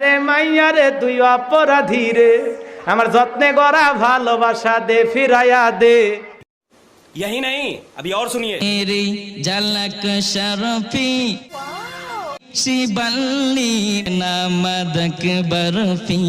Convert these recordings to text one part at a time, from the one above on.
রে মাইয়া রে তুই অপরাধী রে আমার যত্নে গড়া ভালোবাসা দে ফিরাইয়া দে यही नहीं अभी और सुनिए मेरी झलक शरफी शिबल्ली नामदक बर्फी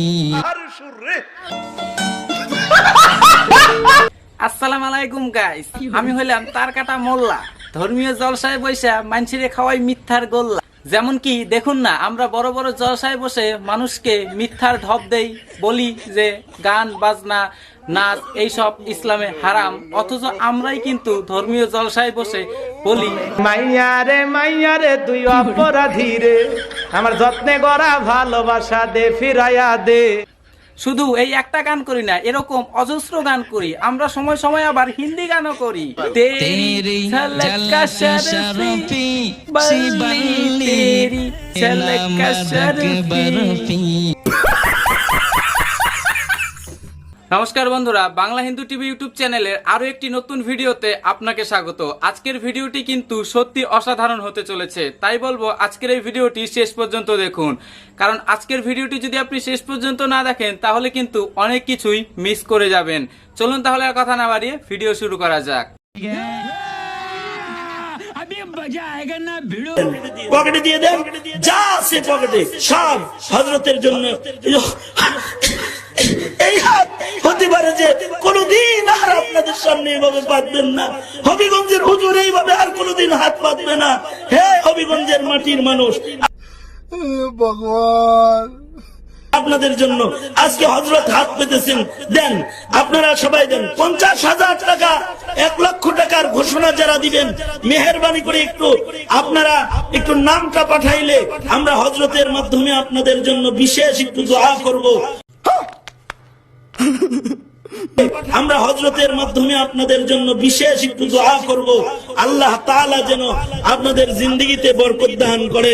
আসসালাম আলাইকুম গাইস আমি হইলাম তার কাটা মোল্লা ধর্মীয় জলসায় বৈশা মানসিরে খাওয়াই মিথ্যার গোল্লা যেমন কি, দেখুন না, আমরা বড় বড় জলসায় বসে মানুষকে মিথ্যার ঢপ দেই, বলি যে গান, বাজনা, নাচ, এইসব ইসলামে হারাম। অথচ আমরাই কিন্তু ধর্মীয় জলসায় বসে বলি। মাইয়ারে মাইয়ারে তুই অপরাধী রে। আমার যত্নে গড়া ভালোবাসা দে, ফিরাইয়া দে। শুধু এই একটা গান করি না এরকম অজস্র গান করি। আমরা সময় সময় আবার হিন্দি গানও করি। तेरी নমস্কার বন্ধুরা, বাংলা হিন্দু টিভি ইউটিউব চ্যানেলের আরও একটি নতুন ভিডিওতে আপনাকে স্বাগত। আজকের ভিডিওটি কিন্তু সত্যি অসাধারণ হতে চলেছে। তাই বলব, আজকের এই ভিডিওটি শেষ পর্যন্ত দেখুন। কারণ আজকের ভিডিওটি যদি আপনি শেষ পর্যন্ত না দেখেন, তাহলে কিন্তু অনেক কিছুই মিস করে যাবেন। চলুন তাহলে আর কথা না বাড়িয়ে ভিডিও শুরু করা যাক। পকেটে দিয়ে দেন, যা আছে পকেটে, সব হজরতের জন্য। হতে পারে যে কোনদিন আর আপনাদের সামনে এইভাবে পাতবেন না। হবিগঞ্জের হুজুর এইভাবে আর কোনদিন হাত পাতবে না। হে হবিগঞ্জের মাটির মানুষ ভগবান। আপনাদের জন্য আজকে হজরত হাত পেতেছেন। দেন আপনারা সবাই দেন পঞ্চাশ হাজার টাকা এক লক্ষ টাকার ঘোষণা যারা দিবেন মেহরবানি করে একটু আপনারা একটু নামটা পাঠাইলে আমরা হজরতের মাধ্যমে আপনাদের জন্য বিশেষ একটু দোয়া করব। আমরা হজরতের মাধ্যমে আপনাদের জন্য বিশেষ একটু দোয়া করব। আল্লাহ তাআলা যেন আপনাদের জিন্দগিতে বরকত দান করে।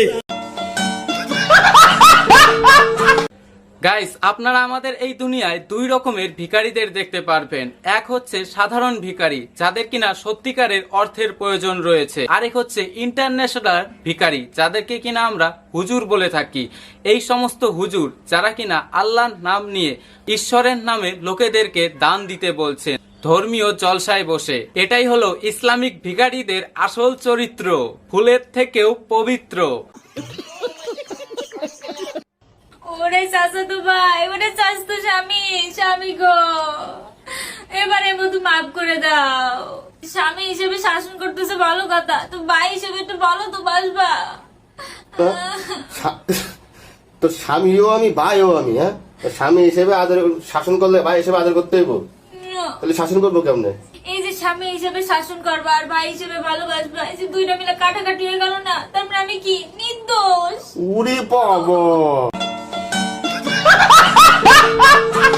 গাইস আপনারা আমাদের এই দুনিয়ায় দুই রকমের ভিখারিদের দেখতে পারবেন। এক হচ্ছে সাধারণ ভিখারি, যাদের কিনা সত্যিকারের অর্থের প্রয়োজন রয়েছে। আরেক হচ্ছে ইন্টারন্যাশনাল ভিখারি, যাদেরকে কিনা আমরা হুজুর বলে থাকি। এই সমস্ত হুজুর, যারা কিনা আল্লাহর নাম নিয়ে ঈশ্বরের নামে লোকেদেরকে দান দিতে বলছেন, ধর্মীয় জলসায় বসে। এটাই হলো ইসলামিক ভিখারিদের আসল চরিত্র, ফুলের থেকেও পবিত্র। ওরে চাচাতো ভাই ওরে চাচতো স্বামী স্বামী গো। এবারে মতো মাফ করে দাও। স্বামী হিসেবে শাসন করতেছে ভালো কথা তো ভাই হিসেবে একটু বলো তো বাসবা। তো স্বামীও আমি ভাইও আমি হ্যাঁ? তো স্বামী হিসেবে আদর শাসন করলে ভাই হিসেবে আদর করতে হইব। তাহলে শাসন করব কেমনে? এই যে স্বামী হিসেবে শাসন করবা আর ভাই হিসেবে ভালোবাসবা এই যে দুইটা মিলে কাটাকাটি হয়ে গেল না তারপরে আমি কি? নির্দোষ। উড়ি পাবো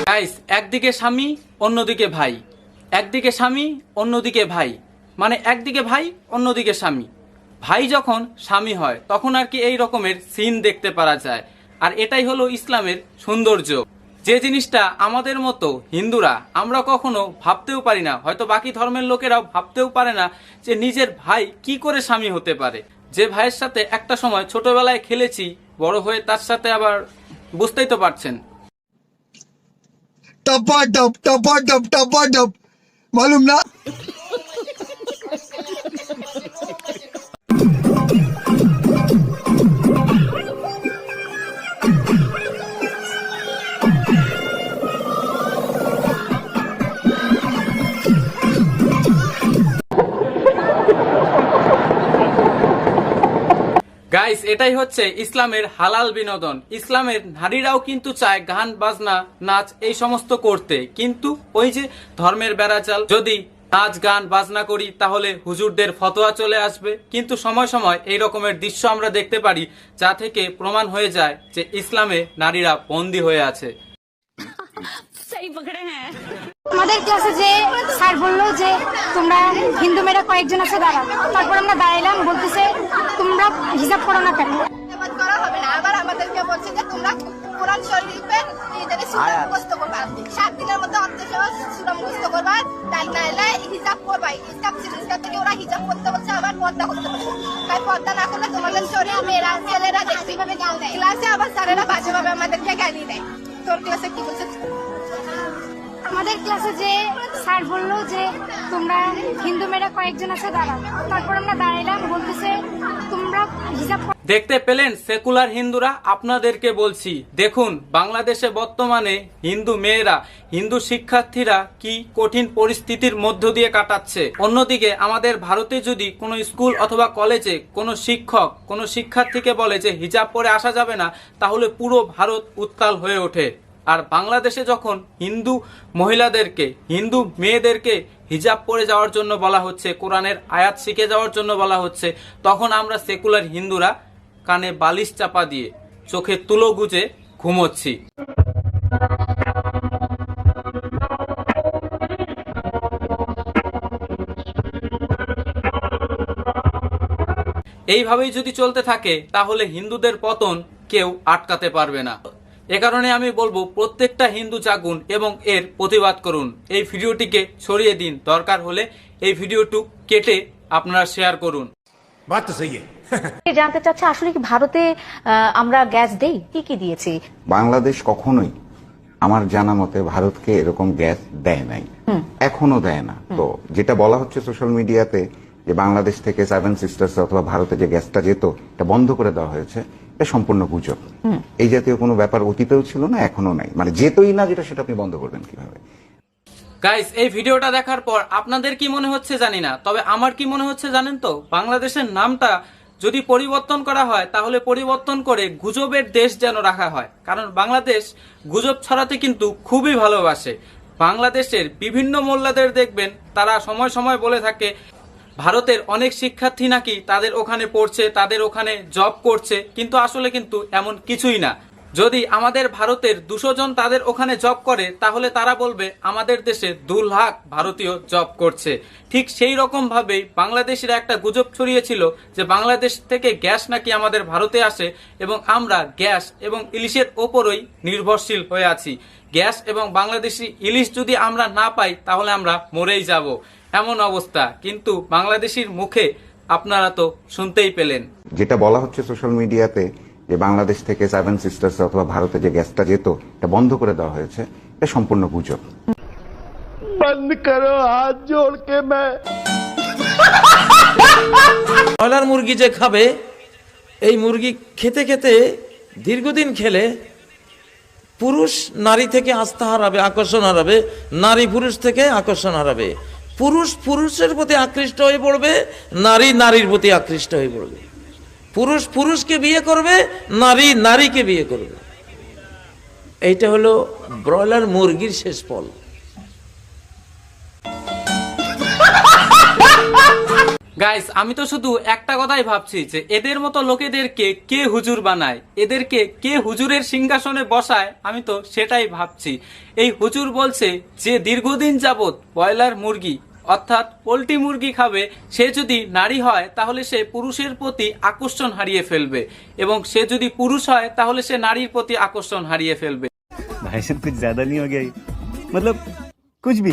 গাইস একদিকে স্বামী, অন্যদিকে ভাই। একদিকে স্বামী, অন্যদিকে ভাই। মানে একদিকে ভাই, অন্যদিকে স্বামী। ভাই যখন স্বামী হয়, তখন আর কি এই রকমের সিন দেখতে পারা যায়। আর এটাই হলো ইসলামের সৌন্দর্য। যে জিনিসটা আমাদের মতো হিন্দুরা আমরা কখনো ভাবতেও পারি না, হয়তো বাকি ধর্মের লোকেরাও ভাবতেও পারে না যে নিজের ভাই কি করে স্বামী হতে পারে। যে ভাইয়ের সাথে একটা সময় ছোটবেলায় খেলেছি, বড় হয়ে তার সাথে আবার বুঝতেই তো পারছেন। टपा टप टपा टप टपा टप मालूम ना গাইস এটাই হচ্ছে ইসলামের হালাল বিনোদন। ইসলামের নারীরাও কিন্তু চায় গান, বাজনা, নাচ, এই সমস্ত করতে। কিন্তু ওই যে ধর্মের বেড়াচাল, যদি নাচ, গান, বাজনা করি, তাহলে হুজুরদের ফতোয়া চলে আসবে। কিন্তু সময় সময় এই রকমের দৃশ্য আমরা দেখতে পারি, যা থেকে প্রমাণ হয়ে যায় যে ইসলামে নারীরা বন্দী হয়ে আছে। আমাদের ক্লাসে যে স্যার বলল যে তোমরা হিন্দু মেয়েরা কয়েকজন আছে দাঁড়াও। তারপর আমরা দাঁড়াইলাম বলতেছে তোমরা হিসাব করো না কেন? করা হবে না। আবার আমাদেরকে বলছে যে তোমরা কোরআন শরীফের নিজেদের সূরা মুখস্থ করবা। সাত দিনের মধ্যে অন্তত সূরা মুখস্থ করবা। তাই নাইলে হিসাব করবা হিসাব হিসাব থেকে ওরা হিজাব করতে বলছো আবার পর্দা করতে বলছো। তাই পর্দা না করলে তোমাদের শরীর মেয়েরা ছেলেরা দেখতে ক্লাসে আবার স্যারেরা বাজেভাবে আমাদেরকে গালি দেয়। তোর ক্লাসে কি বলছে আমাদের ক্লাসে যে স্যার বলল যে, তোমরা হিন্দু মেয়েরা কয়েকজন আছে, দাঁড়াও। তারপর আমরা দাঁড়াইলাম, বলতেছে, তোমরা হিসাব দেখতে পেলেন সেকুলার হিন্দুরা, আপনাদেরকে বলছি, দেখুন, বাংলাদেশে বর্তমানে হিন্দু মেয়েরা, হিন্দু শিক্ষার্থীরা কি কঠিন পরিস্থিতির মধ্য দিয়ে কাটাচ্ছে? অন্যদিকে, আমাদের ভারতে যদি কোনো স্কুল অথবা কলেজে কোনো শিক্ষক, কোনো শিক্ষার্থীকে বলে যে হিজাব পরে আসা যাবে না, তাহলে পুরো ভারত উত্তাল হয়ে ওঠে। আর বাংলাদেশে যখন হিন্দু মহিলাদেরকে, হিন্দু মেয়েদেরকে হিজাব পরে যাওয়ার জন্য বলা হচ্ছে, কোরআনের আয়াত শিখে যাওয়ার জন্য বলা হচ্ছে, তখন আমরা সেকুলার হিন্দুরা কানে বালিশ চাপা দিয়ে চোখে তুলো গুজে ঘুমোচ্ছি। এইভাবেই যদি চলতে থাকে, তাহলে হিন্দুদের পতন কেউ আটকাতে পারবে না। এ কারণে আমি বলব প্রত্যেকটা হিন্দু জাগুন এবং এর প্রতিবাদ করুন। এই ভিডিওটিকে ছড়িয়ে দিন। দরকার হলে এই ভিডিওটুক কেটে আপনারা শেয়ার করুন। জানতে চাচ্ছে আসলে কি ভারতে আহ, আমরা গ্যাস দেই? কি কি দিয়েছি? বাংলাদেশ কখনোই আমার জানা মতে ভারতকে এরকম গ্যাস দেয় নাই। এখনও দেয় না। তো যেটা বলা হচ্ছে সোশ্যাল মিডিয়াতে যে বাংলাদেশ থেকে সেভেন সিস্টার্স অথবা ভারতে যে গ্যাসটা যেত এটা বন্ধ করে দেওয়া হয়েছে এটা সম্পূর্ণ গুজব। এই জাতীয় কোনো ব্যাপার অতীতেও ছিল না এখনও নাই। মানে যেতই না যেটা সেটা আপনি বন্ধ করবেন কীভাবে? গাইস এই ভিডিওটা দেখার পর আপনাদের কি মনে হচ্ছে জানি না তবে আমার কি মনে হচ্ছে জানেন তো বাংলাদেশের নামটা যদি পরিবর্তন করা হয় তাহলে পরিবর্তন করে গুজবের দেশ যেন রাখা হয়। কারণ বাংলাদেশ গুজব ছড়াতে কিন্তু খুবই ভালোবাসে। বাংলাদেশের বিভিন্ন মোল্লাদের দেখবেন তারা সময় সময় বলে থাকে ভারতের অনেক শিক্ষার্থী নাকি তাদের ওখানে পড়ছে, তাদের ওখানে জব করছে, কিন্তু আসলে কিন্তু এমন কিছুই না। যদি আমাদের ভারতের দুশো জন তাদের ওখানে জব করে, তাহলে তারা বলবে, আমাদের দেশে দু লাখ ভারতীয় জব করছে। ঠিক সেই রকম ভাবেই বাংলাদেশের একটা গুজব ছড়িয়েছিল যে বাংলাদেশ থেকে গ্যাস নাকি আমাদের ভারতে আসে এবং আমরা গ্যাস এবং ইলিশের ওপরই নির্ভরশীল হয়ে আছি। গ্যাস এবং বাংলাদেশি ইলিশ যদি আমরা না পাই, তাহলে আমরা মরেই যাব। এমন অবস্থা। কিন্তু বাংলাদেশির মুখে আপনারা তো শুনতেই পেলেন। যেটা বলা হচ্ছে সোশ্যাল মিডিয়াতে যে বাংলাদেশ থেকে সেভেন সিস্টার্স অথবা ভারতে যে গ্যাসটা যেত এটা বন্ধ করে দেওয়া হয়েছে। এটা সম্পূর্ণ গুজব। বন্ধ করো হাত জোড়কে ব্রয়লার মুরগি যে খাবে এই মুরগি খেতে খেতে দীর্ঘদিন খেলে পুরুষ নারী থেকে আস্থা হারাবে আকর্ষণ হারাবে নারী পুরুষ থেকে আকর্ষণ হারাবে। পুরুষ পুরুষের প্রতি আকৃষ্ট হয়ে পড়বে, নারী নারীর প্রতি আকৃষ্ট হয়ে পড়বে। পুরুষ পুরুষকে বিয়ে করবে, নারী নারীকে বিয়ে করবে। এইটা হলো ব্রয়লার মুরগির শেষ ফল। গাইস আমি তো শুধু একটা কথাই ভাবছি যে এদের মতো লোকেদেরকে কে হুজুর বানায়? এদেরকে কে হুজুরের সিংহাসনে বসায়? আমি তো সেটাই ভাবছি। এই হুজুর বলছে যে দীর্ঘদিন যাবত ব্রয়লার মুরগি অর্থাৎ পোলট্রি মুরগি খাবে সে যদি নারী হয় তাহলে সে পুরুষের প্রতি আকর্ষণ হারিয়ে ফেলবে এবং সে যদি পুরুষ হয় তাহলে সে নারীর প্রতি আকর্ষণ হারিয়ে ফেলবে भाई साहब कुछ ज्यादा नहीं हो गया ये? मतलब कुछ भी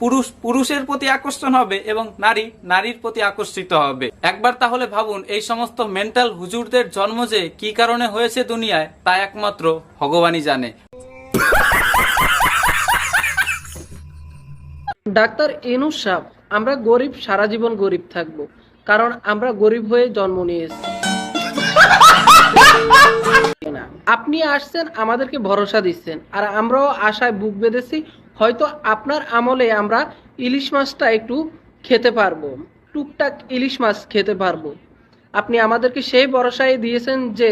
পুরুষ পুরুষের প্রতি আকর্ষণ হবে এবং নারী নারীর প্রতি আকর্ষিত হবে একবার তাহলে ভাবুন এই সমস্ত মেন্টাল হুজুরদের জন্ম যে কি কারণে হয়েছে দুনিয়ায় তা একমাত্র ভগবানই জানে ডাক্তার এনু সাহ, আমরা গরিব, সারা জীবন গরিব থাকব, কারণ আমরা গরিব হয়ে জন্ম নিয়েছি আপনি আসছেন, আমাদেরকে ভরসা দিচ্ছেন, আর আমরাও আশায় বুক বেঁধেছি, হয়তো আপনার আমলে আমরা ইলিশ মাছটা একটু খেতে পারব, টুকটাক ইলিশ মাছ খেতে পারব। আপনি আমাদেরকে সেই ভরসায় দিয়েছেন যে,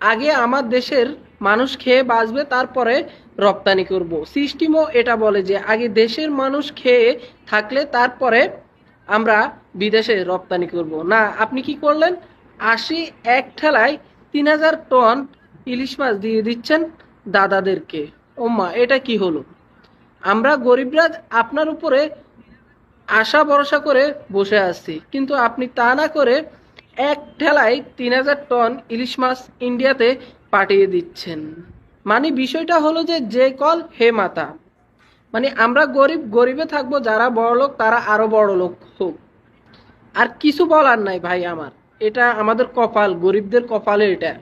আগে আমার দেশের মানুষ খেয়ে বাঁচবে, তারপরে রপ্তানি করব। সিস্টেমও এটা বলে যে আগে দেশের মানুষ খেয়ে থাকলে তারপরে আমরা বিদেশে রপ্তানি করব। না, আপনি কি করলেন? আশি এক ঠেলায় তিন হাজার টন ইলিশ মাছ দিয়ে দিচ্ছেন দাদাদেরকে। ও মা এটা কি হলো? আমরা গরিবরা আপনার উপরে আশা ভরসা করে বসে আছি। কিন্তু আপনি তা না করে এক ঠেলায় তিন হাজার টন ইলিশ মাছ ইন্ডিয়াতে পাঠিয়ে দিচ্ছেন। মানে বিষয়টা হলো যে যে কল হে মাতা। মানে আমরা গরিব, গরিবে থাকব, যারা বড় লোক, তারা আরও বড় লোক হোক। আর কিছু বলার নাই ভাই আমার। এটা আমাদের কপাল, গরিবদের কপালে এটা।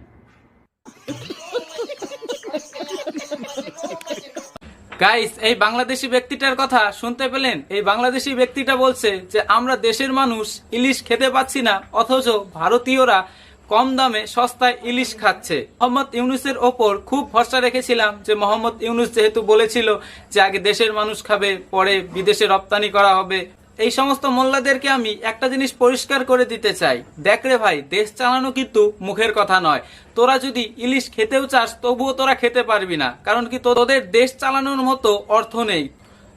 গাইস এই বাংলাদেশি ব্যক্তিটার কথা শুনতে পেলেন? এই বাংলাদেশি ব্যক্তিটা বলছে যে, আমরা দেশের মানুষ ইলিশ খেতে পাচ্ছি না, অথচ ভারতীয়রা কম দামে সস্তায় ইলিশ খাচ্ছে। মোহাম্মদ ইউনুসের ওপর খুব ভরসা রেখেছিলাম যে মোহাম্মদ ইউনুস যেহেতু বলেছিল যে আগে দেশের মানুষ খাবে, পরে বিদেশে রপ্তানি করা হবে। এই সমস্ত মোল্লাদেরকে আমি একটা জিনিস পরিষ্কার করে দিতে চাই। দেখ রে ভাই, দেশ চালানো কিন্তু মুখের কথা নয়। তোরা যদি ইলিশ খেতেও চাস, তবুও তোরা খেতে পারবি না। কারণ কি তোদের দেশ চালানোর মতো অর্থ নেই।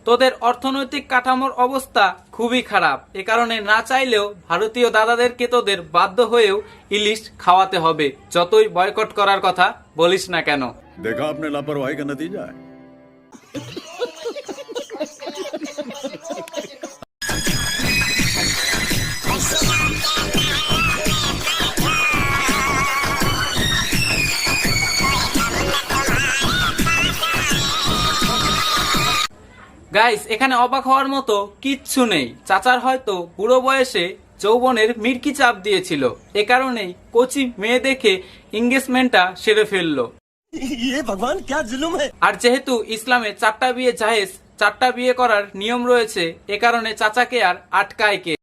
তোদের অর্থনৈতিক কাঠামোর অবস্থা খুবই খারাপ। এ কারণে না চাইলেও ভারতীয় দাদাদেরকে তোদের বাধ্য হয়েও ইলিশ খাওয়াতে হবে। যতই বয়কট করার কথা বলিস না কেন। দেখা আপনার লাপরওয়াহি দিয়ে যায়? গাইস এখানে অবাক হওয়ার মতো কিচ্ছু নেই। চাচার হয়তো বুড়ো বয়সে যৌবনের মির্কি চাপ দিয়েছিল। এ কারণেই কোচি মেয়ে দেখে এঙ্গেজমেন্টটা সেরে ফেলল। আর যেহেতু ইসলামে চারটা বিয়ে জাহেজ চারটা বিয়ে করার নিয়ম রয়েছে এ কারণে চাচাকে আর আটকায় কে?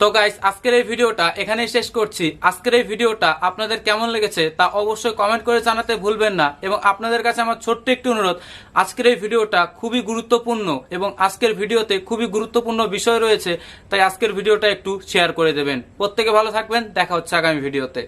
তো গাইস আজকের এই ভিডিওটা এখানেই শেষ করছি। আজকের এই ভিডিওটা আপনাদের কেমন লেগেছে তা অবশ্যই কমেন্ট করে জানাতে ভুলবেন না এবং আপনাদের কাছে আমার ছোট্ট একটি অনুরোধ, আজকের এই ভিডিওটা খুবই গুরুত্বপূর্ণ এবং আজকের ভিডিওতে খুবই গুরুত্বপূর্ণ বিষয় রয়েছে, তাই আজকের ভিডিওটা একটু শেয়ার করে দেবেন। প্রত্যেকে ভালো থাকবেন, দেখা হচ্ছে আগামী ভিডিওতে।